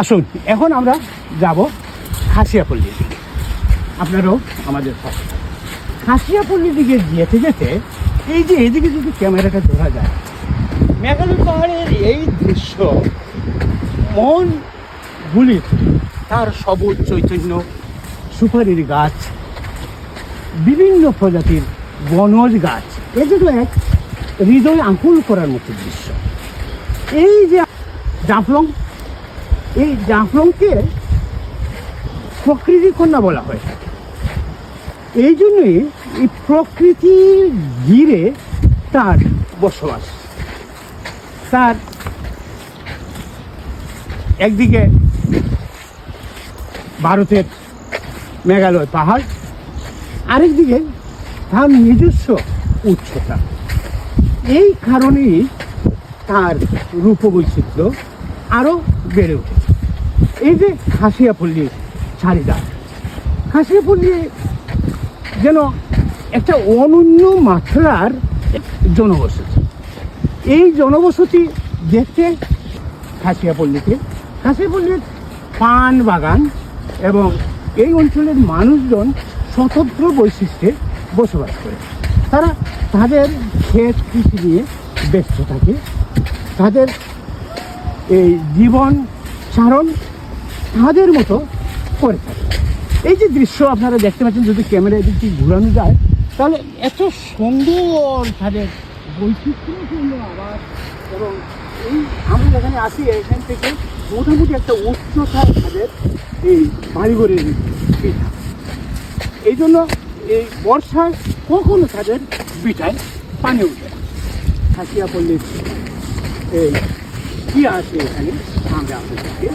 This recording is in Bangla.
আসুন, এখন আমরা যাব খাসিয়াপল্লির দিকে। আপনারাও আমাদের খাসিয়াপল্লির দিকে যেতে যেতে এই যে এদিকে যদি ক্যামেরাটা ধরা যায়, মেঘালয় পাহাড়ের এই দৃশ্য, মন গুলির তার সবুজ চৈতন্য, সুপারির গাছ, বিভিন্ন প্রজাতির বনজ গাছ এ এগুলো এক হৃদয় আকুল করার মতো দৃশ্য। এই যে জাফলং এই জাফলংকে প্রকৃতি কন্যা বলা হয়। এই জন্যই এই প্রকৃতির ঘিরে তার বসবাস। তার একদিকে ভারতের মেঘালয় পাহাড়, আরেকদিকে তার নিজস্ব উচ্চতা। এই কারণেই তার রূপবৈচিত্র্য আরও বেড়ে উঠেছে এই যে খাসিয়াপল্লির চারিদা খাসিয়াপল্লি যেন একটা অনন্য মাত্রার জনবসতি। এই জনবসতি দেখতে খাসিয়াপল্লিতে খাসিয়াপল্লির পান বাগান এবং এই অঞ্চলের মানুষজন স্বতন্ত্র বৈশিষ্ট্যে বসবাস করে। তারা তাদের ক্ষেত কৃষি নিয়ে ব্যস্ত থাকে। তাদের এই জীবন চারণ তাদের মতো করে। থাকে এই যে দৃশ্য আপনারা দেখতে পাচ্ছেন, যদি ক্যামেরা এদিক ঘুরানো যায়, তাহলে এত সুন্দর তাদের বৈচিত্র্যপূর্ণ আবাস এবং এই আমরা যেখানে আসি এখান থেকে মোটামুটি একটা উচ্চতায় তাদের এই বাড়িঘরের পিঠা এই জন্য এই বর্ষায় কখনো তাদের পিঠায় পানি উঠে। খাসিয়া পল্লীর এই কি আছে এখানে, আমরা আপনাদেরকে